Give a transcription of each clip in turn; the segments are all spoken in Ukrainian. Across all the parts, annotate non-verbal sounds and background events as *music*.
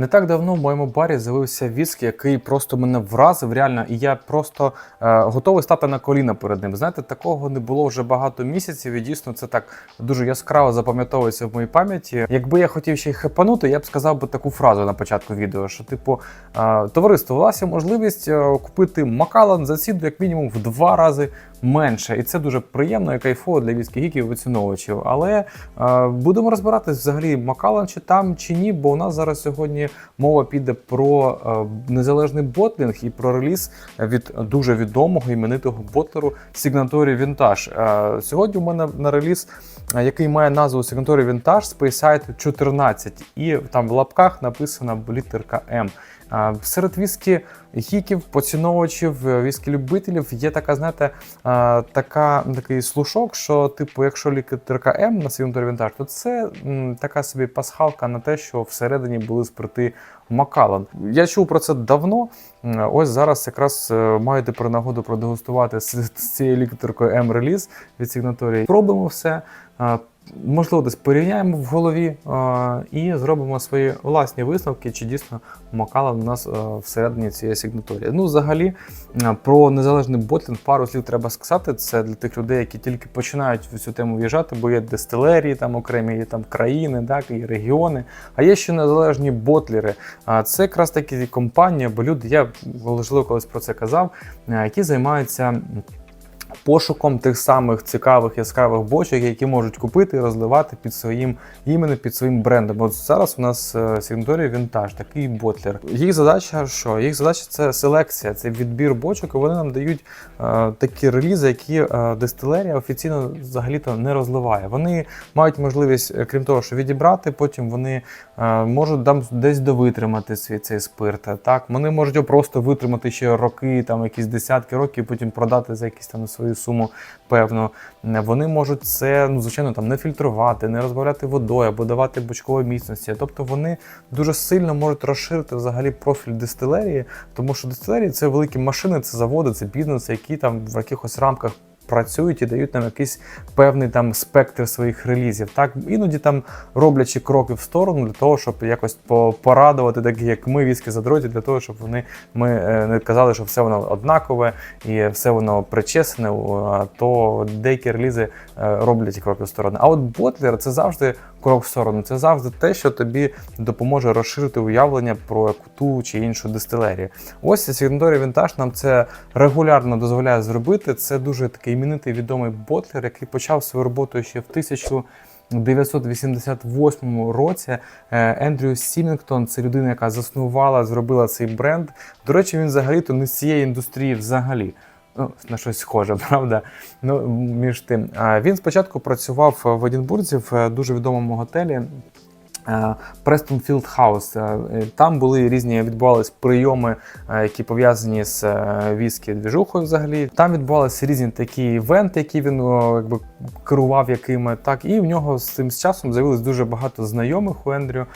Не так давно в моєму барі з'явився віск, який просто мене вразив реально, і я просто е, готовий стати на коліна перед ним. Знаєте, такого не було вже багато місяців, і дійсно це так дуже яскраво запам'ятовується в моїй пам'яті. Якби я хотів ще й хепанути, я б сказав би таку фразу на початку відео: що, типу, е, товариство, у вас є можливість е, купити Макалан за ціну як мінімум в два рази менше, і це дуже приємно і кайфово для віскі гіків і оціновувачів. Але е, будемо розбиратись взагалі Макалан чи там чи ні, бо у нас зараз сьогодні мова піде про е, незалежний ботлінг і про реліз від дуже відомого іменитого ботлеру Signatory Vintage. Е, сьогодні у мене на реліз, е, який має назву Signatory Vintage Speyside 14, і там в лапках написана літерка М. Серед віскі гіків, поціновувачів, е, віскі-любителів є така, знаєте, е, така, такий слушок, що, типу, якщо літерка М на Signatory Vintage, то це м, така собі пасхалка на те, що всередині були спирти Макалан. Я чув про це давно. Ось зараз якраз е, маю тепер нагоду продегустувати з, з цією літеркою М реліз від Signatory. Пробуємо все. Можливо, десь порівняємо в голові і зробимо свої власні висновки, чи дійсно Макалан у нас всередині цієї сигнаторії. Ну, взагалі, про незалежний ботлінг пару слів треба сказати. Це для тих людей, які тільки починають в цю тему в'їжджати, бо є дистилерії, там окремі є там країни, так, і регіони. А є ще незалежні ботлери. Це якраз такі компанії, або люди, я можливо колись про це казав, які займаються пошуком тих самих цікавих яскравих бочок, які можуть купити і розливати під своїм іменем, під своїм брендом. От зараз у нас Signatory Vintage, такий ботлер. Їх задача що? Їх задача це селекція, це відбір бочок. і Вони нам дають е, такі релізи, які е, дистилерія офіційно взагалі-то не розливає. Вони мають можливість, е, крім того, що відібрати, потім вони е, можуть там десь довитримати свій цей спирт. Так, вони можуть просто витримати ще роки, там якісь десятки років, потім продати за якісь там свою суму певну. Вони можуть це, ну звичайно, там не фільтрувати, не розбавляти водою або давати бочкової міцності. Тобто вони дуже сильно можуть розширити взагалі профіль дистилерії, тому що дистилерії це великі машини, це заводи, це бізнеси, які там в якихось рамках. Працюють і дають нам якийсь певний там спектр своїх релізів. Так іноді там роблячи кроки в сторону для того, щоб якось по- порадувати, такі як ми, віскі задроті, для того, щоб вони ми е, не казали, що все воно однакове і все воно причесане. а То деякі релізи е, роблять кроки в сторону. А от ботлер це завжди крок в сторону. Це завжди те, що тобі допоможе розширити уявлення про ту чи іншу дистилерію. Ось Signatory Vintage нам це регулярно дозволяє зробити. Це дуже такий іменитий відомий ботлер, який почав свою роботу ще в 1988 році. Е, Ендрю Сімінгтон це людина, яка заснувала, зробила цей бренд. До речі, він взагалі-то не з цієї індустрії взагалі. Ну, на щось схоже, *laughs* правда? Ну, між тим. Він спочатку працював в Едінбурзі в е, дуже відомому готелі. Престон Філд Хаус. Там були різні відбувалися прийоми, е, які пов'язані з е, віскі двіжухою взагалі. Там відбувалися різні такі івенти, які він якби керував якими. Так, і в нього з цим часом з'явилось дуже багато знайомих у Ендрю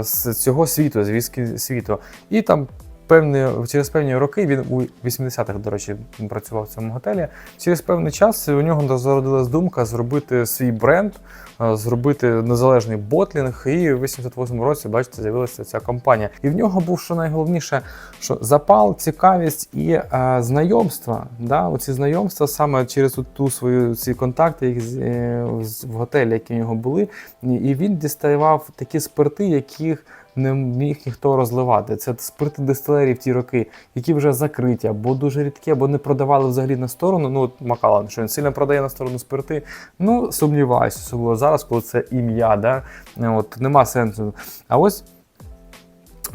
з цього світу, з віскі світу. І там певні, через певні роки, він у 80-х, до речі, працював в цьому готелі. Через певний час у нього зародилась думка зробити свій бренд, е, зробити незалежний ботлінг. І в 88-му році, бачите, з'явилася ця компанія. І в нього був що найголовніше, що запал, цікавість і е, знайомства. Да? Оці знайомства саме через ту, свою ці контакти які, е, в готелі, які у нього були. І він діставав такі спирти, яких не міг ніхто розливати. Це спирти дистилерії в ті роки, які вже закриті, або дуже рідкі, або не продавали взагалі на сторону. Ну, от Макалан, що він сильно продає на сторону спирти. Ну, сумніваюся, особливо зараз, коли це ім'я, да? от, нема сенсу. А ось.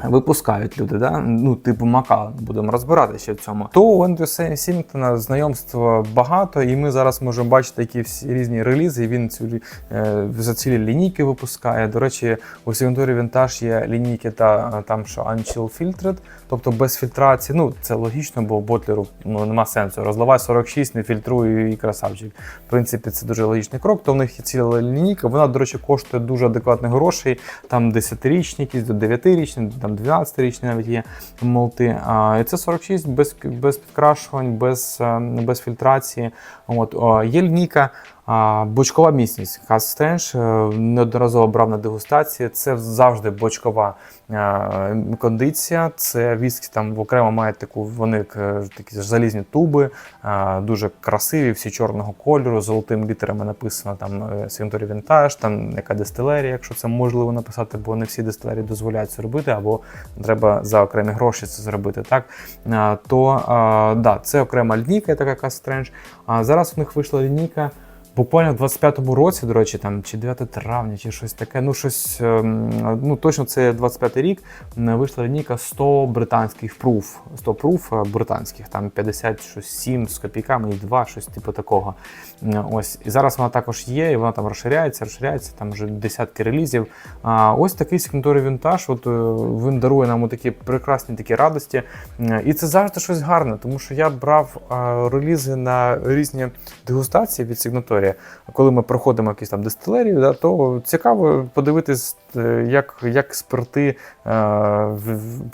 Випускають люди, да? ну, типу Макалан, будемо розбирати ще в цьому. То у Ендрю Сі- Сімптона знайомства багато, і ми зараз можемо бачити які всі різні релізи. Він цю е, за цілі лінійки випускає. До речі, у Signatory Vintage є лінійки та е, там, що Unchill Filtered, тобто без фільтрації. Ну, це логічно, бо ботлеру ну, нема сенсу. Розливай 46, не фільтруй і красавчик. В принципі, це дуже логічний крок. То в них є ціла лінійка. Вона, до речі, коштує дуже адекватних грошей. Там 10-річні, якісь до 9-річні, там 12-річні навіть є молти. І це 46 без, без підкрашувань, без, е, без фільтрації. От, є лінійка бочкова міцність. Кастенш неодноразово брав на дегустації. Це завжди бочкова кондиція. Це віскі там окремо має таку вони е, такі залізні туби, дуже красиві, всі чорного кольору, золотими літерами написано там е, Свінторі Вінтаж, там яка дистилерія, якщо це можливо написати, бо не всі дистилерії дозволяють це робити, або треба за окремі гроші це зробити. Так то да, це окрема лінійка, така Кастрендж. А зараз у них вийшла лінійка. Буквально в 25-му році, до речі, там чи 9 травня, чи щось таке. Ну, щось, ем, ну точно це 25-й рік. Вийшла лінійка 100 британських пруф. 100 пруф е, британських, там 57 з копійками і 2, щось типу такого. Ось. І зараз вона також є, і вона там розширяється, розширяється, там вже десятки релізів. А ось такий секунторий вінтаж. От е, він дарує нам такі прекрасні такі радості. І це завжди щось гарне, тому що я брав релізи на різні дегустації від Сігнаторія. Коли ми проходимо якісь там дистилерію, да, то цікаво подивитись, е, як, як спирти е,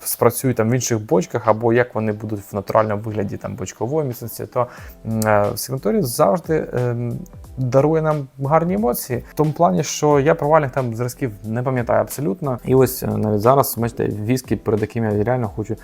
спрацюють там в інших бочках, або як вони будуть в натуральному вигляді там бочкової міцності, то е, Сігнаторій завжди ем, дарує нам гарні емоції. В тому плані, що я провальних там зразків не пам'ятаю абсолютно. І ось е, навіть зараз, бачите, віскі, перед яким я реально хочу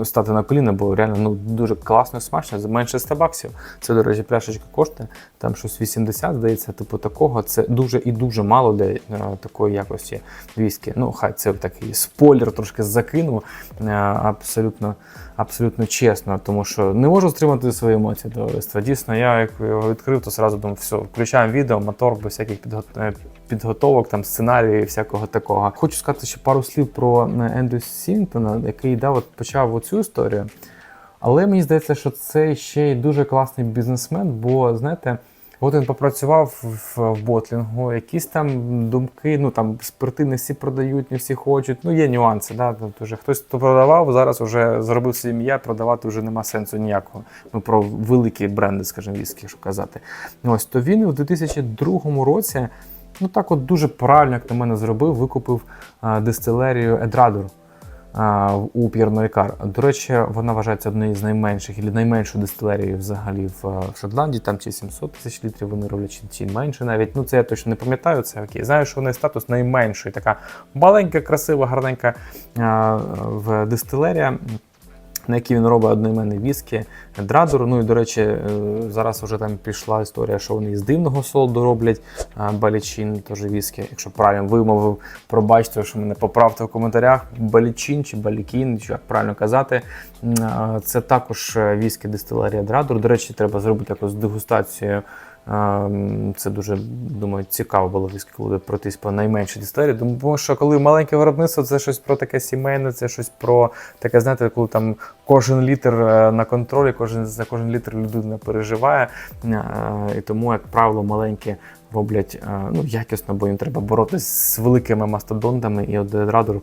е, стати на коліна, бо реально ну, дуже класно смачно, менше 100 баксів. Це, до речі, пляшечка коштує, там щось 80, здається, типу такого. Це дуже і дуже мало для е, такої якості віскі. Ну, хай це такий спойлер трошки закину. Е, абсолютно, абсолютно чесно, тому що не можу стримати свої емоції до товариства. Дійсно, я як його відкрив, то одразу думав, все, включаємо відео, мотор без всяких підго- е, підготовок, там сценарії, і всякого такого. Хочу сказати ще пару слів про е, Ендрю Сінтона, який да, от почав оцю історію. Але мені здається, що це ще й дуже класний бізнесмен, бо знаєте. От він попрацював в, ботлінгу, якісь там думки, ну там спирти не всі продають, не всі хочуть. Ну є нюанси. Да? Тут вже хтось то продавав, зараз вже зробив своє ім'я, продавати вже нема сенсу ніякого. Ну про великі бренди, скажімо, віскі, якщо казати. Ось то він у 2002 році, ну так от дуже правильно, як на мене зробив, викупив дистилерію Едрадор у П'єрно кар До речі, вона вважається однією з найменших і найменшою дистилерією взагалі в, е, Шотландії. Там чи 700 тисяч літрів вони роблять, чи, менше навіть. Ну це я точно не пам'ятаю. Це окей. Знаю, що в статус найменшої, така маленька, красива, гарненька а, в дистилерія. На якій він робить одноіменний віскі, драдор. Ну і до речі, е, зараз вже там пішла історія, що вони із дивного солоду роблять балічин, теж віскі. Якщо правильно вимовив, пробачте, що мене поправте в коментарях. Балічин чи балікін, чи як правильно казати. Це також е, віскі дистилерія драдор. До речі, треба зробити якусь дегустацію. Це дуже думаю, цікаво було коли пройтись по найменшій дистилерії. Тому що коли маленьке виробництво, це щось про таке сімейне, це щось про таке, знаєте, коли там кожен літр е, на контролі, кожен за кожен літр людина переживає. І тому, як правило, маленькі роблять е, ну, якісно, бо їм треба боротися з великими мастодонтами. І Радор,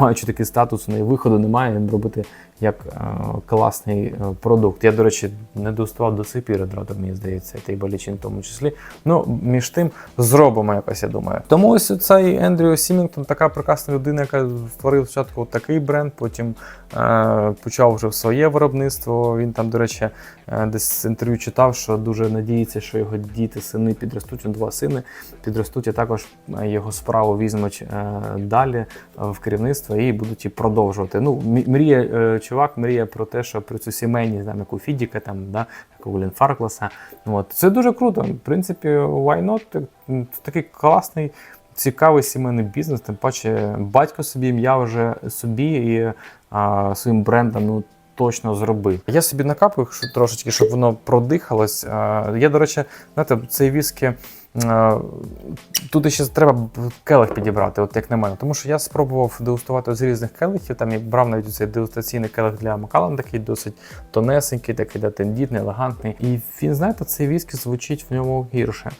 маючи такий статус, у неї виходу немає, робити як е, класний е, продукт. Я, до речі, не достував до сих пір мені здається, та й Балічин в тому числі. Ну, між тим зробимо якось, я думаю. Тому ось цей Ендрю Сімінгтон, така прекрасна людина, яка створив спочатку такий бренд, потім е, почав вже своє виробництво. Він там, до речі, е, десь інтерв'ю читав, що дуже надіється, що його діти, сини підростуть, два сини підростуть, і також його справу візьмуть е, далі в керівництво і будуть її продовжувати. Ну, е, чувак мріє про те, що про цю сімейність, там, як у Фідіка, там, да, як у Лін Фаркласа. От. Це дуже круто. В принципі, why not? Це такий класний. Цікавий сімейний бізнес, тим паче батько собі ім'я вже собі і а, своїм брендом ну, точно зробив. Я собі накапую трошечки, щоб воно продихалось. Я, до речі, знаєте, цей віскі. А, Тут ще треба келих підібрати, от як на мене. Тому що я спробував дегустувати з різних келихів. Там я брав навіть цей дегустаційний келих для Макалан, такий досить тонесенький, такий де тендітний, елегантний. І він, знаєте, цей віскі звучить в ньому гірше.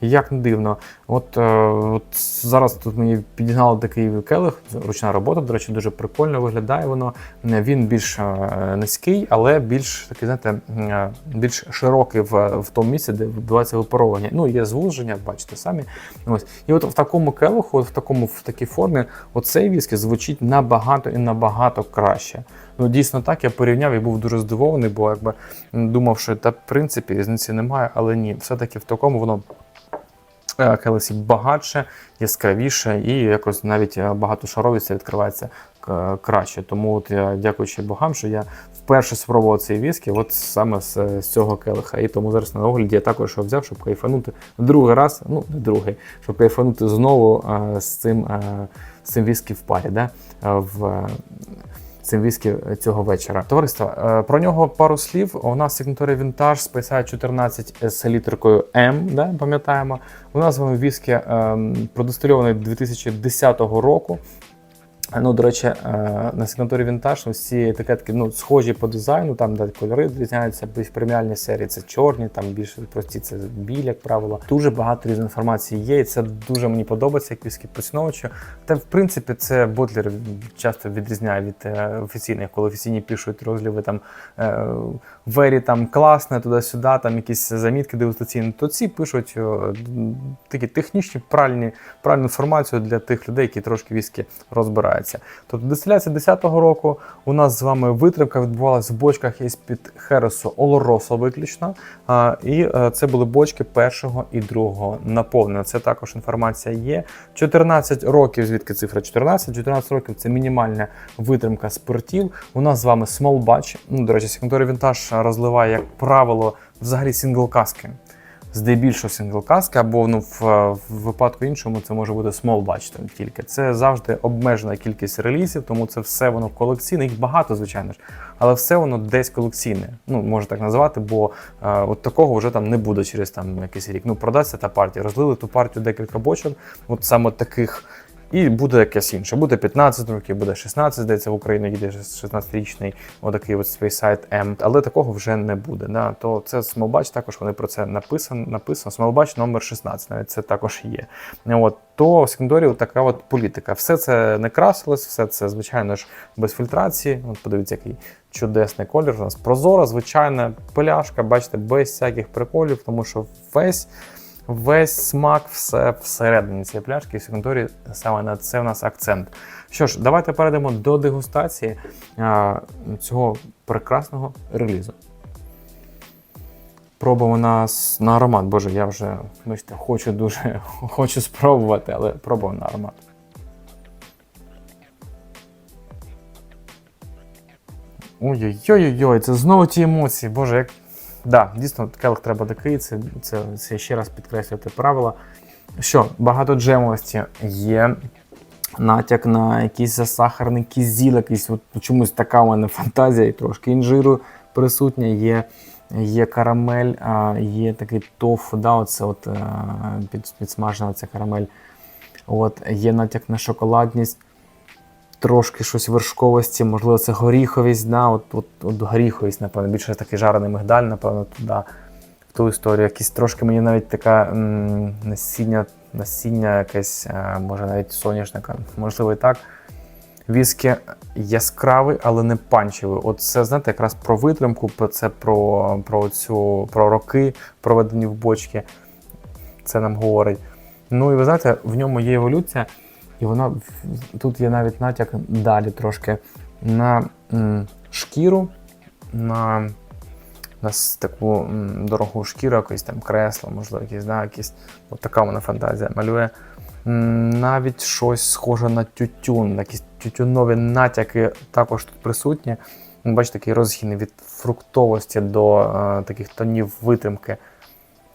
Як не дивно. От, е, от зараз тут мені підігнали такий келих, ручна робота, до речі, дуже прикольно виглядає воно. Він більш е, низький, але більш такий, знаєте, е, більш широкий в, в тому місці, де відбувається випаровування. Ну, є звуження, бачите самі. Ось. І от в такому келиху, от в такому в такій формі, оцей віскі звучить набагато і набагато краще. Ну, дійсно так, я порівняв і був дуже здивований, бо якби думав, що та в принципі різниці немає, але ні, все-таки в такому воно келесі багатше, яскравіше і якось навіть е, багатошаровість відкривається краще. Тому от я дякуючи богам, що я вперше спробував цей віскі, от саме з, цього келиха. І тому зараз на огляді я також його взяв, щоб кайфанути другий раз, ну не другий, щоб кайфанути знову е, з цим, е, з цим віскі в парі. Да? е, В, е, цим віскі цього вечора. Товариство, е, про нього пару слів. У нас сигнатура вінтаж списає 14 з літеркою М, да, пам'ятаємо. У нас з вами віскі ем, продистильований 2010 року. Ну, до речі, е, на сигнатурі Vintage ось ці етикетки ну, схожі по дизайну, там де кольори відрізняються, в преміальній серії це чорні, там більше прості, це білі, як правило. Дуже багато різної інформації є, і це дуже мені подобається, як віскі поціновувачу. Та в принципі це ботлер часто відрізняє від е, офіційних, коли офіційні пишуть розліви там е, вері там класне, туди-сюди, там якісь замітки дегустаційні, то ці пишуть такі технічні, правильні, правильну інформацію для тих людей, які трошки віскі розбираються. Тобто дистиляція 10-го року у нас з вами витримка відбувалася в бочках із-під Хересу Олоросо виключно. І е, це були бочки першого і другого наповнення. Це також інформація є. 14 років, звідки цифра 14? 14 років це мінімальна витримка спиртів. У нас з вами small batch. Ну, до речі, Сігнатурі Vintage розливає, як правило, взагалі сінгл-каски. Здебільшого сингл каски або ну, в, в випадку іншому це може бути small batch там тільки. Це завжди обмежена кількість релізів, тому це все воно колекційне. Їх багато, звичайно ж, але все воно десь колекційне. Ну, можна так назвати, бо е, от такого вже там не буде через там якийсь рік. Ну, продасться та партія. Розлили ту партію декілька бочок, от саме таких. І буде якесь інше. Буде 15 років, буде 16, здається, в Україні їде 16-річний отакий от Speyside M, але такого вже не буде. Да? То це Smallbatch, також вони про це написано. написано. Smallbatch номер 16, навіть це також є. От. То в секундарі така от політика. Все це не красилось, все це, звичайно ж, без фільтрації. От подивіться, який чудесний колір. У нас прозора, звичайна пиляшка, бачите, без всяких приколів, тому що весь. Весь смак, все всередині цієї пляшки, і в секундарі саме на це у нас акцент. Що ж, давайте перейдемо до дегустації а, цього прекрасного релізу. Пробуємо на, на аромат. Боже, я вже бачите, хочу дуже *laughs* хочу спробувати, але пробуємо на аромат. Ой-ой-ой, це знову ті емоції. Боже, як. Да, дійсно, келих треба такий, це, це, це ще раз підкреслювати правила. Що, багато джемовості є. Натяк на якийсь засахарний кізіл, якийсь от, чомусь така у мене фантазія, і трошки інжиру присутня, є, є карамель, а, є такий тофу, да, оце от, е, під, підсмажена ця карамель. От, є натяк на шоколадність, трошки щось вершковості, можливо, це горіховість, да, от, от, от горіховість, напевно, більше такий жарений мигдаль, напевно, туди, в ту історію. Якісь трошки мені навіть така м, насіння, насіння якесь, е, може навіть соняшника, можливо, і так. Віскі яскравий, але не панчевий. От це, знаєте, якраз про витримку, це про, про, цю, про роки, проведені в бочки. Це нам говорить. Ну і ви знаєте, в ньому є еволюція, і вона в- тут є навіть натяк далі трошки на шкіру, на, на таку дорогу шкіру, якесь там кресло, можливо, якісь, да, якісь. От така вона фантазія малює. Навіть щось схоже на тютюн, якісь тютюнові натяки також тут присутні. Ну, Бачите, такий розгін від фруктовості до е, таких тонів витримки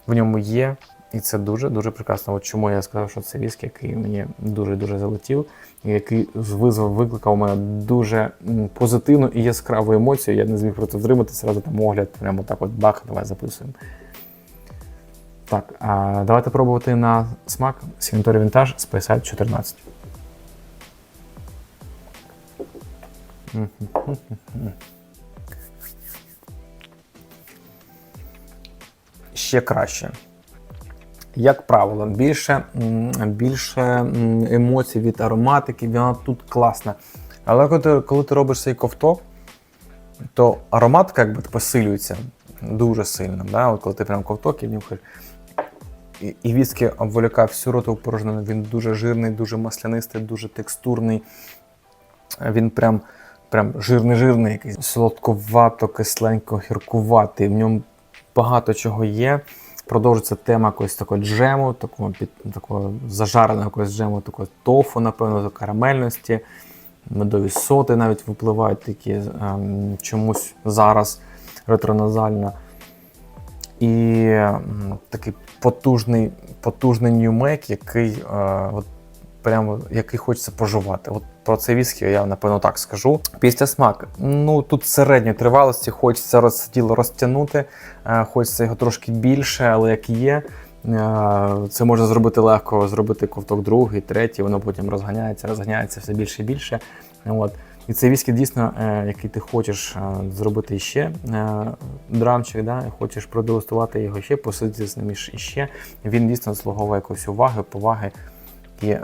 в ньому є. І це дуже-дуже прекрасно. От чому я сказав, що це віск, який мені дуже-дуже залетів, який визвав, викликав у мене дуже позитивну і яскраву емоцію. Я не зміг про це втримати, зразу там огляд, прямо так от бах, давай записуємо. Так, а давайте пробувати на смак Сігнатурі Vintage Speyside 14. Ще краще. Як правило, більше, більше емоцій від ароматики, вона тут класна. Але коли ти, коли ти робиш цей ковток, то ароматика якби посилюється дуже сильно. Да? От коли ти прям ковток і нюхаєш. І, і віскі обволікає всю ротову порожнину. Він дуже жирний, дуже маслянистий, дуже текстурний. Він прям, прям жирний-жирний, якийсь солодковато, кисленько, гіркуватий. В ньому багато чого є. Продовжиться тема якогось такого джему, такого, під, такого зажареного якогось джему, такого тофу, напевно, до карамельності. Медові соти навіть випливають такі ем, чомусь зараз ретроназально. І такий потужний, потужний ньюмек, який, е, от, прямо, який хочеться пожувати. От про цей віскі я напевно так скажу. Після смак. Ну тут середньої тривалості, хочеться тіло розтягнути, е, хочеться його трошки більше, але як є. е, Це можна зробити легко, зробити ковток другий, третій, воно потім розганяється, розганяється все більше і більше. От. І цей віскі дійсно, е, який ти хочеш зробити ще драмчик, да, хочеш продегустувати його ще, посидіти з ним іще. Він дійсно заслуговує якоїсь уваги, поваги і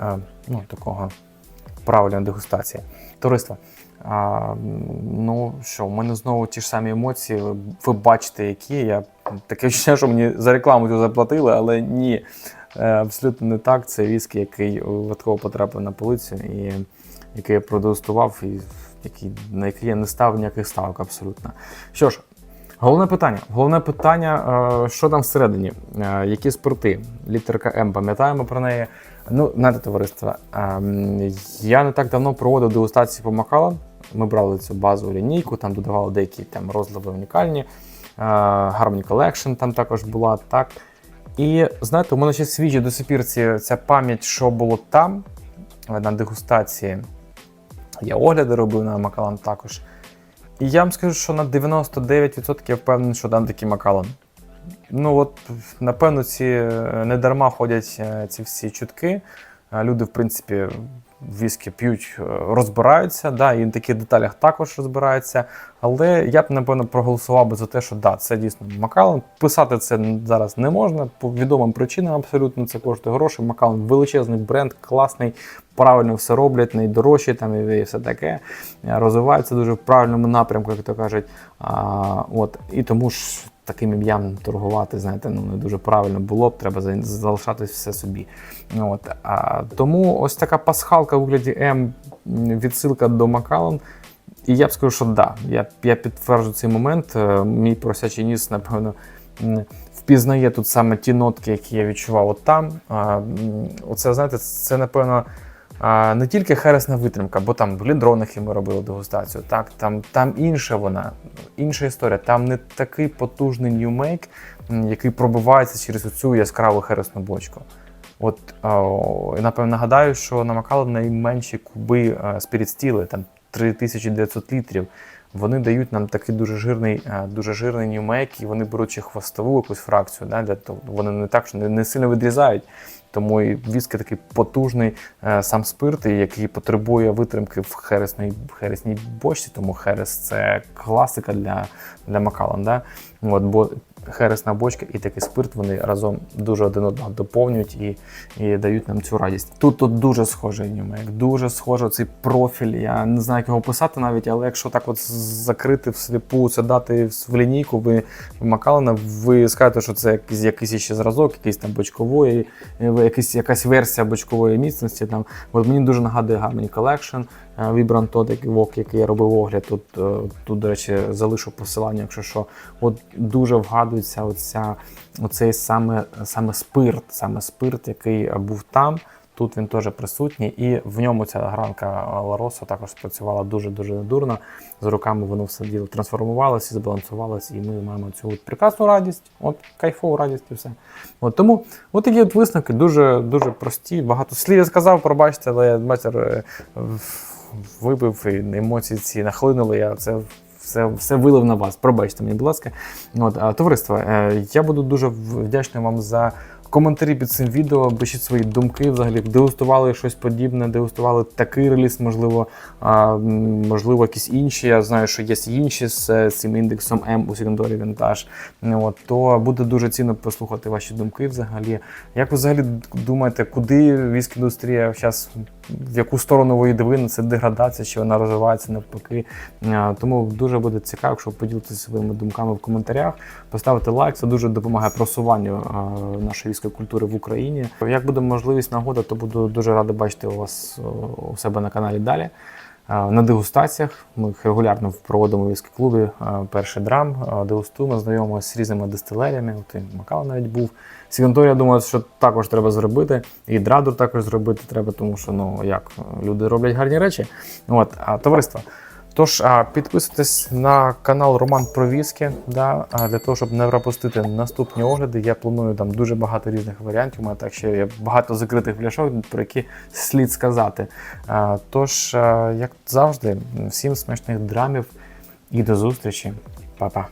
ну, такого правильної дегустації. Товариство. А, ну що, у мене знову ті ж самі емоції. Ви, бачите, які. Я таке відчуття, що мені за рекламу цю заплатили, але ні. Е, абсолютно не так. Це віскі, який випадково потрапив на полицю і який я продегустував, і який, на який я не ставив ніяких ставок абсолютно. Що ж, головне питання. Головне питання, е, що там всередині? Е, Які спирти? Літерка М, пам'ятаємо про неї. Ну, знаєте, товариство, я не так давно проводив дегустації по Макалан. Ми брали цю базову лінійку, там додавали деякі там розливи унікальні. Harmony Collection там також була, так. І знаєте, у мене ще свіжі до сих пір ця пам'ять, що було там е, на дегустації. Я огляди робив на Макалан також. І я вам скажу, що на 99% я впевнений, що дам такий Макалан. Ну от, напевно, ці е, не дарма ходять е, ці всі чутки. Е, Люди, в принципі, віскі п'ють, розбираються, да, і в таких деталях також розбираються. Але я б, напевно, проголосував би за те, що да, це дійсно Макалан. Писати це зараз не можна по відомим причинам абсолютно. Це коштує гроші. Макалан величезний бренд, класний, правильно все роблять, найдорожчі там і все таке. Розвиваються дуже в правильному напрямку, як то кажуть. А, от, і тому ж таким ім'ям торгувати, знаєте, ну не дуже правильно було б, треба за- залишатись все собі. От, а, тому ось така пасхалка у вигляді М, відсилка до Макалан. І я б скажу, що да, я, я підтверджу цей момент. Е, Мій просячий ніс, напевно, впізнає тут саме ті нотки, які я відчував от там. А, Оце, знаєте, це, напевно, не тільки хересна витримка, бо там в ліндронах ми робили дегустацію. Так, там, там інша вона, інша історія. Там не такий потужний ньюмейк, який пробивається через цю яскраву хересну бочку. От, о, напевно, нагадаю, що намакали найменші куби е, спіріт стіли, там 3900 літрів. Вони дають нам такий дуже жирний, е, дуже жирний ньюмейк, і вони беруть ще хвостову якусь фракцію. Да, для того, вони не так, що не, не сильно відрізають. Тому і віскі такий потужний е, сам спирт, який потребує витримки в хересній, хересній бочці, тому херес це класика для, для Макалан. Да? От, бо хересна бочка і такий спирт вони разом дуже один одного доповнюють і, і дають нам цю радість. Тут тут дуже схожий нюмек, дуже схожий цей профіль. Я не знаю, як його писати навіть, але якщо так от закрити всліпу, це дати в лінійку, ви Макалена, ви скажете, що це якийсь, якийсь ще зразок, якийсь там бочкової, е, якийсь, якась версія бочкової міцності. Там. От мені дуже нагадує Harmony Collection. е, Vibrant який вок, який я робив огляд. Тут, е, тут, до речі, залишу посилання, якщо що. От дуже вгадується оця, оцей саме, саме спирт, саме спирт, який був там. Тут він теж присутній, і в ньому ця гранка Ларосо також спрацювала дуже-дуже недурно. З руками воно все діло трансформувалося, збалансувалося, і ми маємо цю от прекрасну радість, от кайфову радість і все. От тому от такі от висновки дуже дуже прості. Багато слів я сказав, пробачте, але я матір е, вибив і емоції ці нахлинули. Я це все, все вилив на вас. Пробачте мені, будь ласка. От, товариство, е, я буду дуже вдячний вам за коментарі під цим відео. Пишіть свої думки. Взагалі, дегустували щось подібне, дегустували такий реліз, можливо, а, можливо, якісь інші. Я знаю, що є інші з, е, цим індексом М у секундорі Вінтаж. От, то буде дуже цінно послухати ваші думки взагалі. Як ви взагалі думаєте, куди віск індустрія зараз, в яку сторону ви дивини? Це деградація, чи вона розвивається навпаки? Тому дуже буде цікаво, якщо поділитися своїми думками в коментарях, поставити лайк. Це дуже допомагає просуванню нашої військової культури в Україні. Як буде можливість нагода, то буду дуже радий бачити вас у себе на каналі далі. На дегустаціях. Ми їх регулярно проводимо в віскі клубі. Перший драм, дегустуємо, знайомимося з різними дистилеріями. От і Макал навіть був. Сігантор, я думаю, що також треба зробити. І драдур також зробити треба, тому що ну як люди роблять гарні речі. От, а товариство. Тож підписуйтесь на канал Роман про віскі, да, для того, щоб не пропустити наступні огляди. Я планую там дуже багато різних варіантів. У мене так ще є багато закритих пляшок, про які слід сказати. Тож, як завжди, всім смачних драмів і до зустрічі. Па-па.